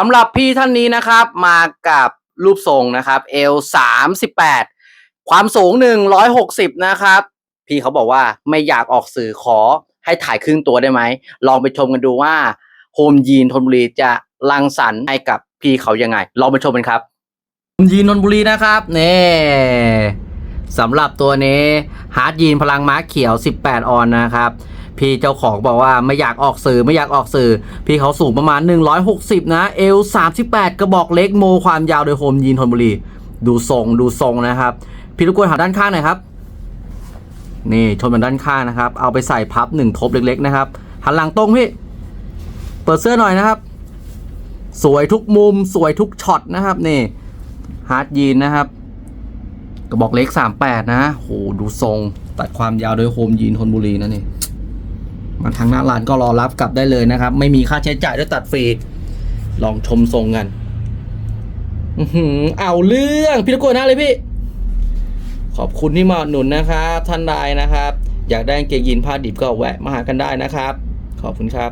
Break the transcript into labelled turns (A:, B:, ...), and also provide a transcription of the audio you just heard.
A: สำหรับพี่ท่านนี้นะครับ มากับรูปทรงนะครับเอลสามสิบแปดความสูงหนึ่งร้อยหกสิบนะครับ พี่เขาบอกว่าไม่อยากออกสื่อขอให้ถ่ายครึ่งตัวได้ไหม ลองไปชมกันดูว่าโฮมยีนทนบุรีจะรังสรรค์ให้กับพี่เขายังไง ลองไปชมกันครับโฮมยีนนนบุรีนะครับนี่สำหรับตัวนี้ฮาร์ดยีนพลังม้าเขียว 18 ออนนะครับ พี่เจ้าของบอกว่าไม่อยากออกสื่อไม่อยากออกสื่อ พี่เขาสูงประมาณ 160 นะเอล38 กระบอกเล็กโมความยาวโดยโฮมยีนทนบุรี ดูทรงดูทรงนะครับ พี่รบกวนหาด้านข้างหน่อยครับ นี่ชนมันด้านข้างนะครับ เอาไปใส่พับหนึ่งทบเล็กๆนะครับ หันหลังตรงพี่ เปิดเสื้อหน่อยนะครับ สวยทุกมุมสวยทุกช็อตนะครับนี่ฮาร์ดยีนนะครับกระบอกเล็ก 38 นะโหดูทรง ตัดความยาวโดยโฮมยีนทนบุรีนะนี่ มาทางหน้าร้านก็รอรับกลับได้เลยนะครับ ไม่มีค่าใช้จ่ายด้วยตัดฟรีลองชมทรงกันอือหือเอาเรื่องพี่ตะโกนนะเลยพี่ ขอบคุณที่มาหนุนนะครับท่านใดนะครับ อยากได้กางเกงยีนผ้าดิบก็แวะมาหากันได้นะครับ ขอบคุณครับ